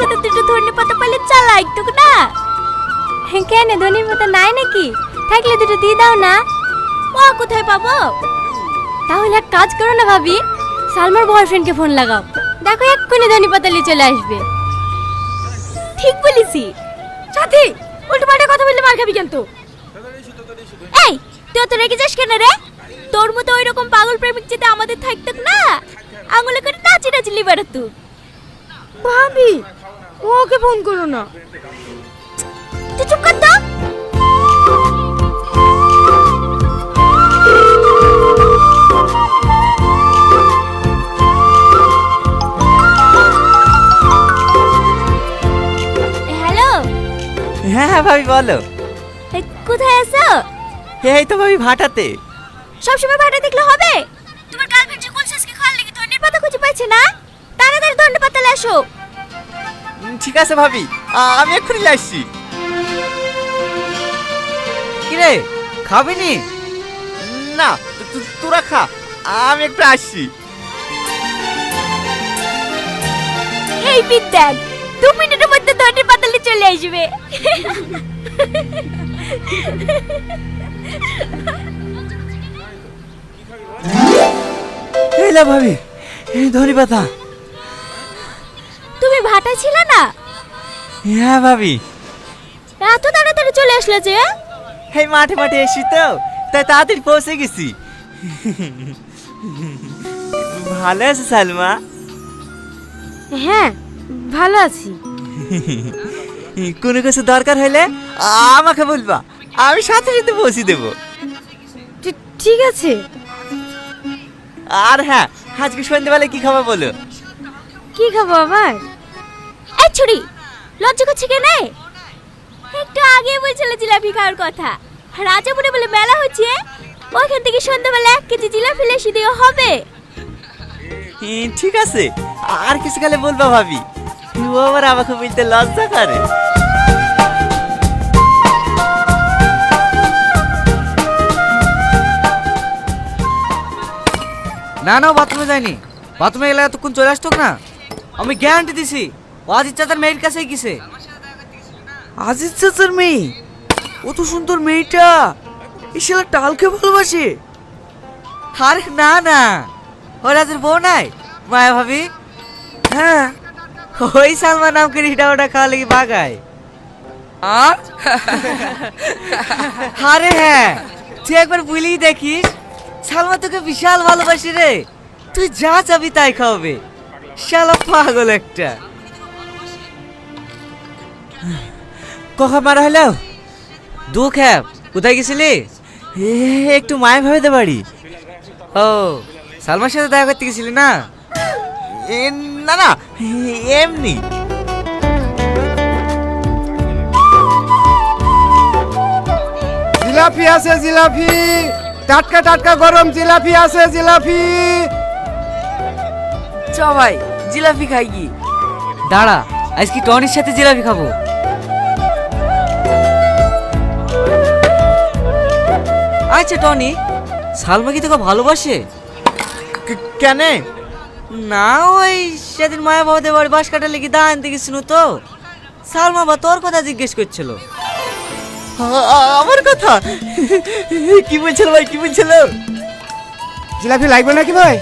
সাথে দুটো ধনে পাতা পালে চালাই তো না। কেন? ধনে পাতা নাই নাকি? থাকলে দুটো দিয়ে দাও না। ও কোথায় পাবো? তাহলে এক কাজ করো না ভাবি, সালমার বয়ফ্রেন্ডকে ফোন লাগাও। দেখো, এক্ষুনি ধনে পাতা নিয়ে চলে আসবে। ঠিক বলেছি। সাথী উল্টো পাল্টা কথা বললে মার খাবি কেন তো এই, তুই তো রেগে যাস কেন রে? তোর মতো ওই রকম পাগল প্রেমিক যদি আমাদের থাকতো না, আঙুলে করে নাচি নাচি লিবারত। ভাবি ওকে ফোন করো না। তুই চুপ কর তো। হ্যালো? হ্যাঁ হ্যাঁ ভাবি বলো। কোথায় আছো? এই তো ভাবি ভাটাতে। সবসময় ভাটা দেখলে হবে? তোমার গার্লফ্রেন্ড যে কুলসেসকে খাওয়ার লেগে ধনের পাতা খুঁজে পাচ্ছে না? তাড়াতাড়ি ধনের পাতা আসো। ঠিক আছে ভাবি আ- আমি এক্ষুনি আসছি কিরে খাবি নি না তু- তু- তোরা খা আমি একটু আসছি। এই বিদ্যাক দু মিনিটের মধ্যে ধনের পাতালে চলে আসবে। ভাবি এই ধরি পাতা ভাটা ছিল না? হ্যাঁ ভাবি। এত তাড়াতাড়ি চলে আসলে যে এই মাঠে মাঠে এসি তো তাই তাড়াতাড়ি পৌঁছে গেছি। ভালো আছে সালমা? হ্যাঁ ভালো আছি। কোনো কিছু দরকার হলে আমাকে বলবা আমি সাথে সাথে পৌঁছে দেবো। ঠিক আছে। আর হ্যাঁ আজকে সন্ধ্যেবেলায় কি খাব বলো? কি খাব আবার? এই ছুরি লজ্জা করছে কেন? একটু আগে বলছিল জিলাপি খাওয়ার কথা। রাজাপুরে বলে মেলা হচ্ছে। ওইখান থেকে সন্ধ্যাবেলা এক কেজি জিলাপি লেসি দিয়ে হবে। ঠিক আছে। আর কিছু গেলে বলবা ভাবি। ও আবার আমাকে বলতে লজ্জা করে। না না বাথরুমে যায়নি বাথরুমে গেলে এতক্ষণ চলে আসতো না। আমি গ্যারান্টি দিছি। আজিজ চাচার মেয়ের কাছেই গেছে। আজিজ চাচার মেয়ে? ও তো সুন্দর মেয়েটা। এই শালা টালকে ভালোবাসে। আরে না না। ও রাজের বউ নাই, মায়া ভাবি? হ্যাঁ। ওই সালমান নামকে রিটা ওটা খাওয়া লেগে বাগায়। আর? আরে হ্যাঁ তুই একবার বুঝলেই দেখিস, সালমা তোকে বিশাল ভালোবাসি রে। তুই যা চাবি তাই খাওয়াবে। শালা পাগল একটা। কখন মারা হলো? দু খ্যাপ কোথায় গেছিলি? এ, একটু মায় ভাবে দে বাড়ি ও সালমার সাথে দেখা করতে গেছিলি না? এ, না না এমনি। জিলাপি আছে জিলাপি। টাটকা টাটকা গরম জিলাপি আছে জিলাপি। চ ভাই জিলাপি খাই কি? দাঁড়া আজকে টনির সাথে জিলাপি খাব। আচ্ছা টনি সালমা কি তোকে ভালোবাসে? কে- কেন? না ওই সেদিন মায়া বাবাদের বাড়ি বাস কাটা লেগে দা আনতে গেছিল তো। সালমা বা তোর কথা জিজ্ঞেস করছিল। আমার কথা? কি বলছিল ভাই কি বলছিল? জিলাপি লাগবে নাকি ভাই?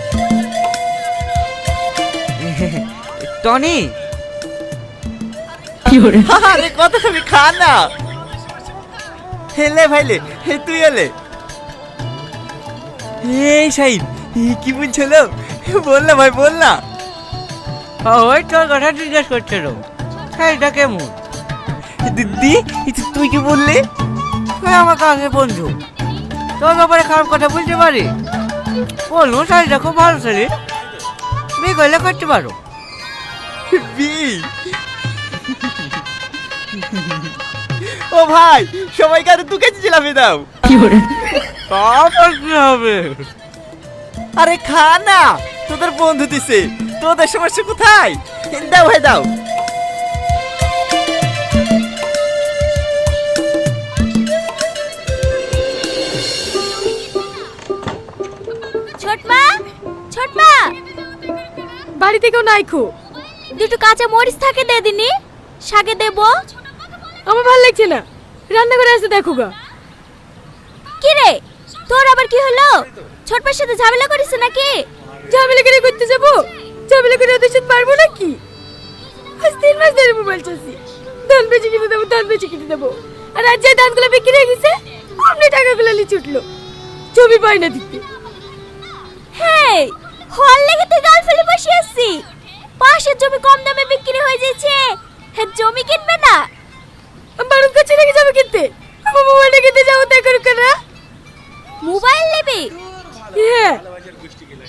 টনি আরে কত খাবি খা না। হেলে ভাইলে হে তুই এলে এই সাইদ কি বলছিল বল না ভাই বল না ওই তোর কথা জিজ্ঞেস করছিল। সেইটা কেমন? দিদি তুই কি বললি? তুই আমার কাছে বন্ধু। তোর ব্যাপারে খারাপ কথা বলতে পারি? বলুন শাড়িটা খুব ভালো শাড়ি বিয়ে করলে করতে পারো। ও ভাই সবাইকে আরও দু কেজি জিলাপি দাও। তারপর কি হবে? আরে খা না তোদের বন্ধু দিছে। তোদের সমস্যা কোথায়? দাও ভাই দাও। ছোটমা ছোটমা। বাড়িতে কেউ নাই খো। দুটো কাঁচা মরিচ থাকে দে দিনি শাকে দেব। আমার ভালো লাগছে না। রান্না করে আসতে দেখো গা। কি রে? তোর আবার কি হলো? ছোটপার সাথে ঝামেলা করিস নাকি? ঝামেলা করে করতে যাব? ঝামেলা করে ওদের সাথে পারব নাকি? আজ তিন মাস ধরে মোবাইল চাচ্ছি ধান বেচে কিনে দেবো ধান বেচে কিনে দেবো। আর আজ যে ধানগুলো বিক্রি হয়ে গেছে অমনি টাকাগুলো লিচে উঠল। ছবি পাই না দিতে। হ্যাঁ হল লেগে তুই গাল ফেলে বসে আসছি পাশের জমি কম দামে বিক্রি হয়ে যাচ্ছে। হ্যাঁ জমি কিনবে না? বারণ করছে রেখে যাব কিনতে? আমার মোবাইলটা কিনতে যাব তাই করুক না মোবাইল নেবে? হ্যাঁ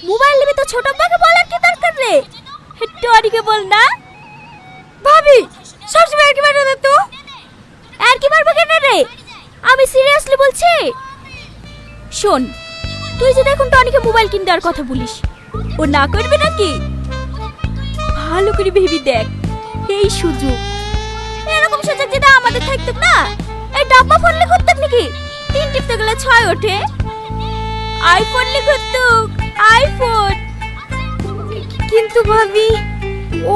মোবাইল নেবে তো ছোট বাকে বলার কি দরকার রে? টরিকে বল না। ভাবি, সবসময় একই বারণ তো? আর কি মারবো কেন রে? আমি সিরিয়াসলি বলছি। শোন, তুই যদি এখন টনিকে মোবাইল কিনে দেওয়ার কথা বলিস, ও না করবে নাকি? ভালো করে ভেবি দেখ, এই সুযোগ। এরকম সুযোগ যদি আমাদের থাকতো না, এই ডাব্বা ফোন লে করতাম নাকি? তিন টিপতে গেলে ছয় ওঠে। আইফোন লে করতুক আইফোন। কিন্তু ভাবি,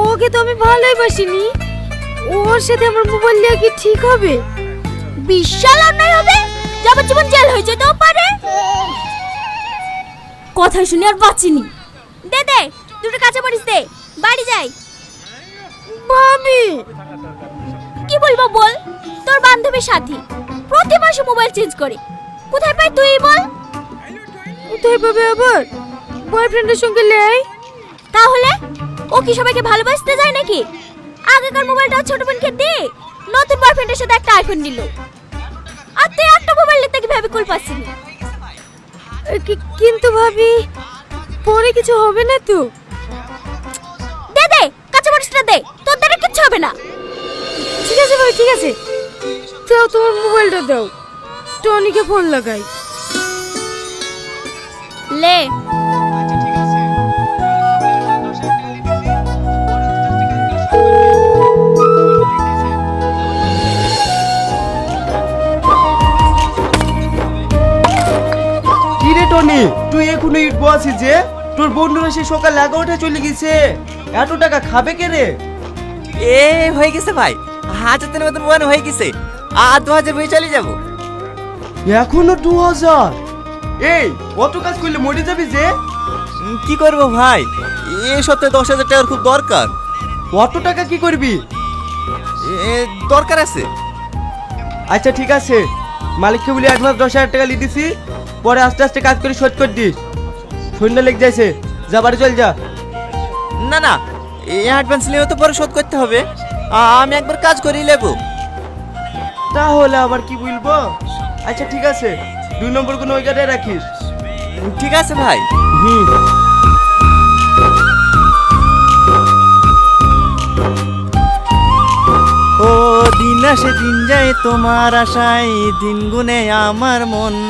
ওকে তো আমি ভালোই বাসিনি। ওর সাথে আমার মোবাইল নেওয়া কি ঠিক হবে? বিশাল অন্যায় হবে যাবজ্জীবন জেল হয়ে যেতেও পারে। কথা শুনে আর বাঁচিনি। দে দে, দুটো কাঁচা মরিচ দে, বাড়ি যাই। ভাবি, কি বলব বল? তোর বান্ধবীর সাথী, প্রতি মাসে মোবাইল চেঞ্জ করে। কোথায় পাই তুই বল? কোথায় পাবে আবার? বয়ফ্রেন্ডের সঙ্গে লেই তাহলে? ও কি সবাইকে ভালোবাসতে যায় নাকি? আগেকার মোবাইলটা ছোট বোনকে দে। নতুন বয়ফ্রেন্ডের সাথে একটা আইফোন নিল। আর তুই একটা মোবাইল নিতে কীভাবে কুল পাচ্ছিস কি- কিন্তু ভাবি পরে কিছু হবে না তো। দে দে কাঁচা মরিচটা দে। তোর দ্বারা কিচ্ছু হবে না। ঠিক আছে ভাই ঠিক আছে। দাও তোমার মোবাইলটা দাও। টনিকে ফোন লাগাই। লে। কি রে টনি? তুই এখনও ইট বসিস যে? তোর বন্ধুরা সে সকাল এগারোটা চলে গেছে। এত টাকা খাবে কে রে? এ হয়ে গেছে ভাই। হাজার তিনের মতন ওয়ান হয়ে গেছে। আর দু হাজার বই চলে যাব। এখনও দু হাজার? এই কত কাজ করলে মরে যাবি যে? কি করব ভাই? এ সপ্তাহে দশ হাজার টাকার খুব দরকার। অত টাকা কি করবি? এ দরকার আছে। আচ্ছা ঠিক আছে। মালিককে বলে অ্যাডভান্স দশ হাজার টাকা লিয়ে দিছি পরে আস্তে আস্তে কাজ করে শোধ করে দিস। সন্ধ্যা লেগে যাইছে। যা বাড়ি চল যা। না না এই অ্যাডভান্স নিয়েও তো পরে শোধ করতে হবে। আমি একবার কাজ করেই নেব তাহলে আবার কি বলব? আচ্ছা ঠিক আছে। দুই নম্বর কোনো গাড়ি রাখিস ঠিক আছে ভাই। হুম। ও দিন আসে দিন যায় তোমার আশায় দিন গুনে আমার মন।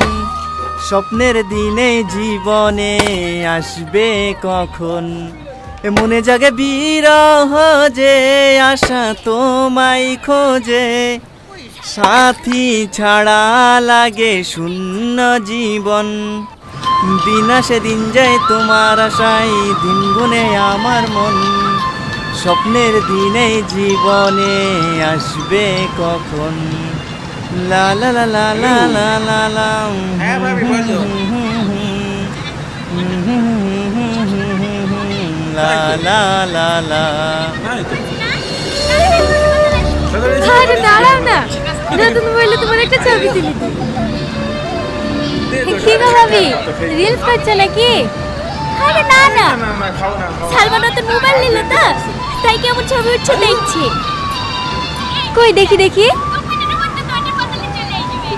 স্বপ্নের দিনে জীবনে আসবে কখন? এ মনে জাগে বিরহ যে আশা তোমায় খোঁজে। সাথী ছাড়া লাগে শূন্য জীবন দিন আসে দিন যায় তোমার আশায় দিন গুনে আমার মন স্বপ্নের দিনে জীবনে আসবে কখন লা লা লা লা লা লা লা লা হ্যাঁ। লা লা লা লা আরে দাঁড়াও না। নতুন মোবাইলে তোমার একটা ছবি তুলি কি ভাবি? রিলস করছ নাকি? আরে না না। সালমান নতুন মোবাইল নিল তো, তাই কেমন ছবি উঠছে দেখছি। কই, দেখি দেখি।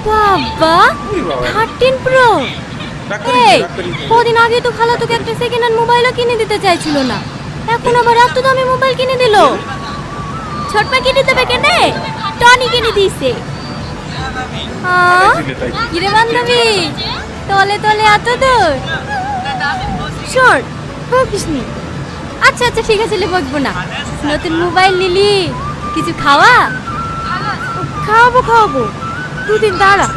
বাবা থার্টিন প্রো এই, কদিন আগে তো খালা তোকে একটা সেকেন্ড হ্যান্ড মোবাইলও কিনে দিতে চাইছিল না। এখন আবার এত দামি মোবাইল কিনে দিল। ছোটপা কিনে দেবে কেনে? টনি কিনে দিয়েছে। কিরে বান্ধবী? তলে তলে এত দূর শোন বকিস নি। আচ্ছা আচ্ছা ঠিক আছে বকবো না। নতুন মোবাইল নিলি। কিছু খাওয়া? খাওয়াবো খাওয়াবো। দুদিন দাঁড়া।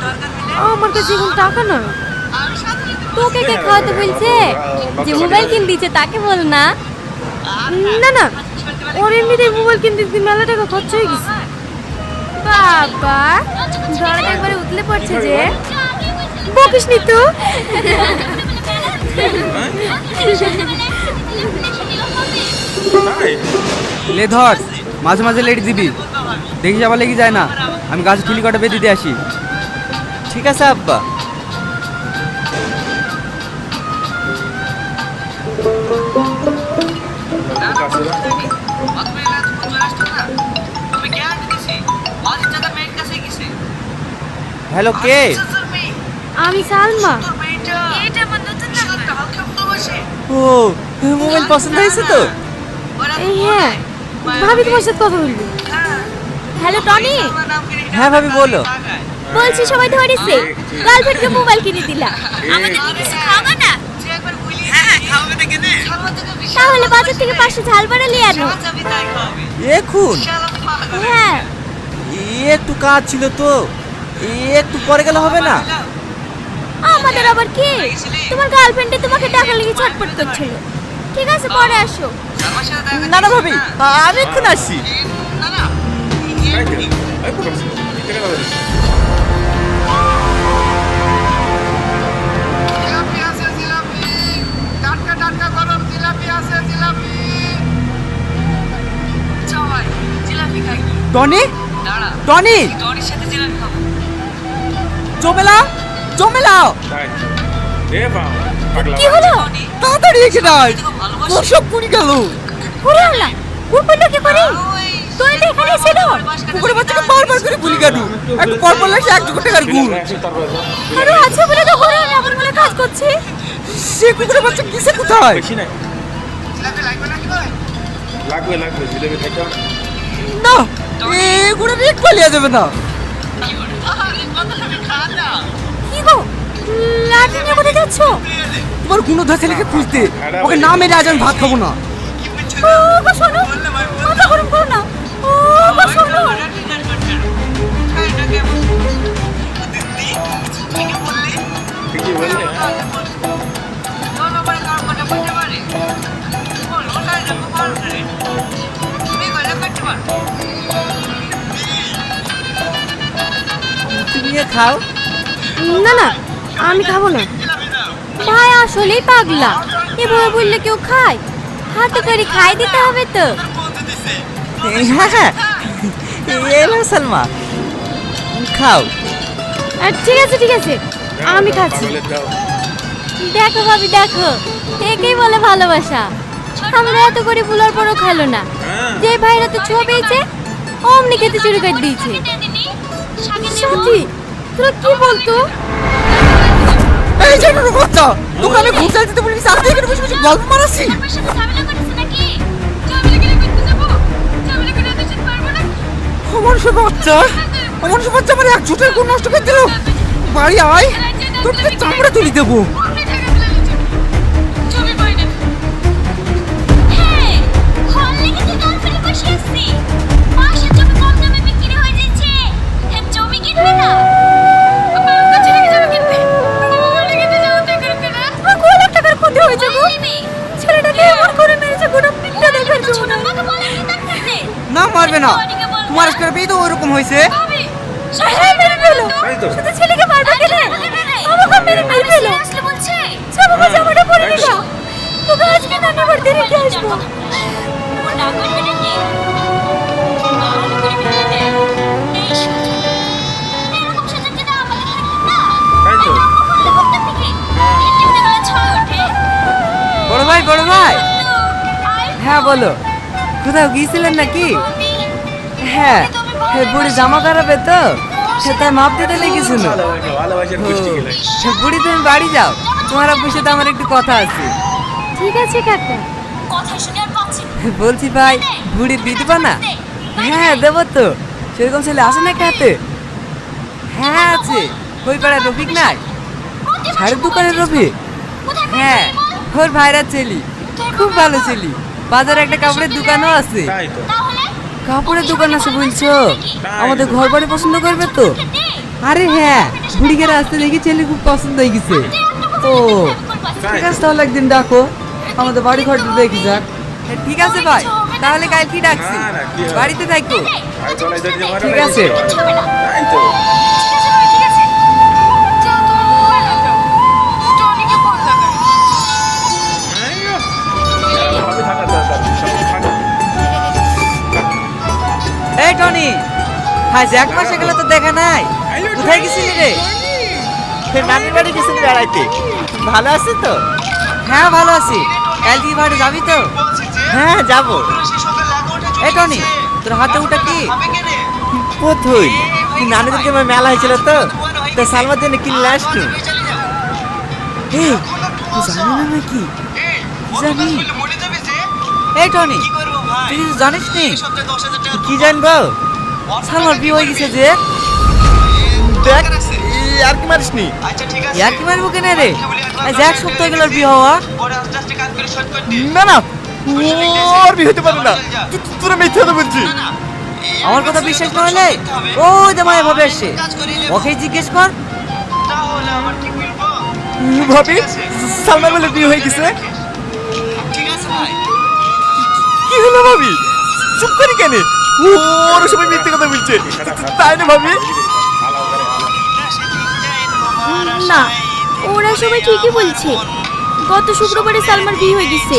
আমার কাছে এখন টাকা নয় তোকে কে খাওয়াতে বলছে? যে মোবাইল কিনে দিয়েছে, তাকে বল না। না না। ওর এমনিতে মোবাইল কিনতে দিতে মেলা টাকা খরচ হয়ে গেছে। বাবা ধরা একবারে উতলে পড়ছে যে। বকিস নি তো। লে ধর মাঝে মাঝে লেট দিবি। দেখিস আবার লেগে যায় না। আমি গাছে ঠিলি কটা বেঁধে দিয়ে আসি। ঠিক আছে আব্বা। হ্যালো কে? আমি সালমা। এটা আমার নতুন ও মোবাইল পছন্দ হয়েছে তো? এই হ্যাঁ ভাবি তোমার সাথে কথা বলব। Hello Tony? হ্যাঁ ভাবি বলো। বলছি সবাই ধরেছে। গার্লফ্রেন্ডকে মোবাইল কিনে দিলা। আমাদের কি কিছু খাওয়া না? তাহলে বাজার থেকে পাঁচশো ঝাল বাড়া নিয়ে আনো। এখন হ্যাঁ। একটু কাজ ছিল তো। একটু পরে গেলে হবে না? আমাদের আবার কি? তোমার গার্লফ্রেন্ডে তোমাকে টাকা লেগে ছটফট করছিল। ঠিক আছে পরে আসো। না না ভাবি আমি এখন আসছি। জিলাপি আছে টাটকা টাটকা গরম জিলাপি আছে জিলাপি জিলাপি খাই টনি? দাঁড়া। টনি? টনির সাথে জিলাপি খাব। জমেলা জমেলা। কি হলো? তাড়াতাড়ি এসে নাই তোর সব পুরি গেল। ওরে আল্লাহ উপরটা কি করি? তুই তো এখানে ছিল। পুকুরের বাচ্চাকে বারবার করে ভুলি কেন একটু পর পর লাগছে এক টাকার গুড়। আরে আছে বলে তো আমার কাজ করছি। সে কুকুরের বাচ্চা কিসে কোথায়? জিলাপি লাগবে নাকি ভাই লাগবে লাগবে জিলেবি খাইতে না এগুলো রেট পালিয়ে যাবে না। না কি গো? লাঠি নিয়ে কোথায় যাচ্ছ? তোমার কোনো ছেলেকে খুঁজতে। ওকে না মেরে আজ আমি ভাত খাব না। ও শোনো। মাথা গরম করো না। ও শোনো। ঠিকই বললে। এ খাও? না না আমি খাব না। ভাই আসলেই পাগলা। এভাবে বললে কেউ খায়? হাতে করে খাই দিতে হবে তো। হ্যাঁ হ্যাঁ এলো সালমা। খাও। আর ঠিক আছে ঠিক আছে আমি খাচ্ছি। দেখো ভাবি দেখো একেই বলে ভালোবাসা। আমরা এত করে বুলার পরও খেলো না। যে ভাইরা তো ছোঁয়া পেয়েছে অমনি খেতে শুরু করে দিয়েছে। সাথী তোরা কি বলতো? এই যে নুরু বাচ্চা দোকানে ঘুরতে দিতে আজ এখানে বসে বসে গল্প মারাসি সব বাচ্চা সব বাচ্চা আমার এক ঝুটের গুণ নষ্ট করে দিল। বাড়ি আয় তোর চামড়া তুলি দেবো। না। তোমার পেয়ে তো ওরকম হয়েছে। হ্যাঁ ছেলেকে মারবে কেন? আমাকে মেরে মেরে ফেলো সব জামাটা পরে নিল তোকে আজকে নানা বাড়িতে রেখে আসব। তো। বড় ভাই বড় ভাই। হ্যাঁ বলো। কোথাও গিয়েছিলেন নাকি? হ্যাঁ হ্যাঁ বুড়ি জামা খারাপে তো? সে তাই মাপ দিতে লেগেছিল। ভালোবাসার বুড়ি তুমি বাড়ি যাও। তোমার আব্বুর সাথে আমার একটু কথা আছে। ঠিক আছে কাকা। বলছি ভাই বুড়ির বিধবা না? হ্যাঁ দেবো তো। সেরকম ছেলে আসে না হাতে? হ্যাঁ আছে। ওই পাড়ায় রফিক নাই? শাড়ির দোকানের রফিক? হ্যাঁ ওর ভাইরা ছেলি। খুব ভালো ছেলি। বাজারে একটা কাপড়ের দোকানও আছে। তাই তো। কাপড়ের দোকান আছে বলছো? আমাদের ঘর বাড়ি পছন্দ করবে তো? আরে হ্যাঁ বুড়িকে রাস্তা দেখি ছেলে খুব পছন্দ হয়ে গেছে। ও ঠিক আছে তাহলে একদিন ডাকো। আমাদের বাড়ি ঘর দেখি যাক। ঠিক আছে ভাই তাহলে কাল কি ডাকছি? বাড়িতে থাকো ঠিক আছে। আজ এক মাসে গেলে তো দেখা নাই। কোথায় গেছিলি রে? নানির বাড়ি গেছেন বেড়াইতে? ভালো আছে তো? হ্যাঁ ভালো আছি। কাল কি বাড়ি যাবি তো? হ্যাঁ যাব। এই টনি তোর হাতে ওটা কি? কোথায়? নানিদেরকে আমার মেলা হয়েছিল তো? তো সালমার জন্য কিনলে আসতো এই জানি না নাকি? জানি এই টনি তুই জানিস নি কি জানব? সালমার বিয়ে হয়ে গেছে যে? দেখ আর কি মারিস নি? ইয়ার কি মারবো কেন রে? আজ এক সপ্তাহ গেল বিয়ে হওয়া। না না। ওর বিয়ে হতে পারে না। তু- তু- তোরা মিথ্যা কথা বলছিস। আমার কথা বিশ্বাস না। হলে ও জামাই ভাবে আসছে ওকে জিজ্ঞেস কর। ভাবি সালমার বলে বিয়ে হয়ে গেছে। কি হলো ভাবি? চুপ করি কেন? ওর সবাই মিথ্যে কথা বলছে। তাই না ভাবি? না ওরা সবাই ঠিকই বলছে। গত শুক্রবারে সালমার বিয়ে হয়ে গেছে।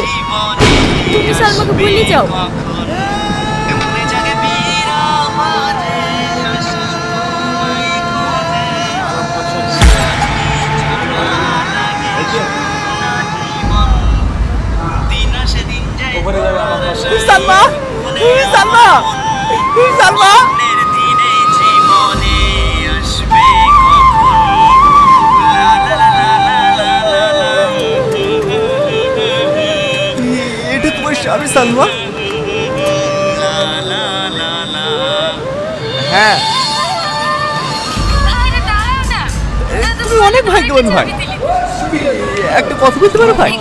তুমি সালমাকে ভুলে যাও। সালমা সালমা! সালমা এটা তোমার স্বামী সালমা? হ্যাঁ। তুমি অনেক ভাগ্যবান ভাই। একটা কথা বলতে পারো ভাই?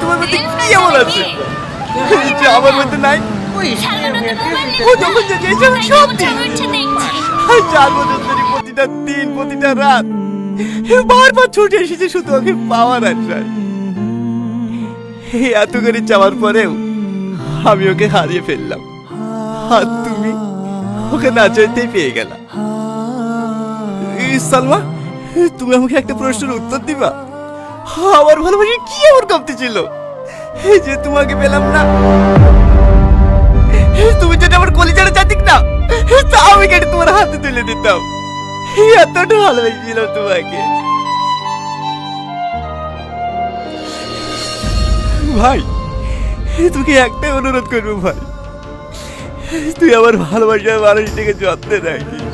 তোমার মধ্যে কি এমন আছে? আমার মধ্যে নাই? ও যখন যে যে সব সব চার বছর ধরে প্রতিটা দিন প্রতিটা রাত। বারবার ছুটে এসেছে শুধু ওকে পাওয়ার আশায় এত করে চাওয়ার পরেও আমি ওকে হারিয়ে ফেললাম। আর তুমি ওকে না চাইতেই পেয়ে গেল। সালমা তুমি আমাকে একটা প্রশ্নের উত্তর দিবা? আমার ভালোবাসা কি আমার কমতি ছিল? যে তোমাকে পেলাম না। তুমি যদি আমার কলিজারে চাতিক না তা আমি কেটে তোমার হাতে তুলে দিতাম। এতটা ভালোবেসেছিল তোমাকে। ভাই, তোকে একটাই অনুরোধ করব ভাই, তুই আমার ভালোবাসার মানুষটাকে যত্নে রাখিস।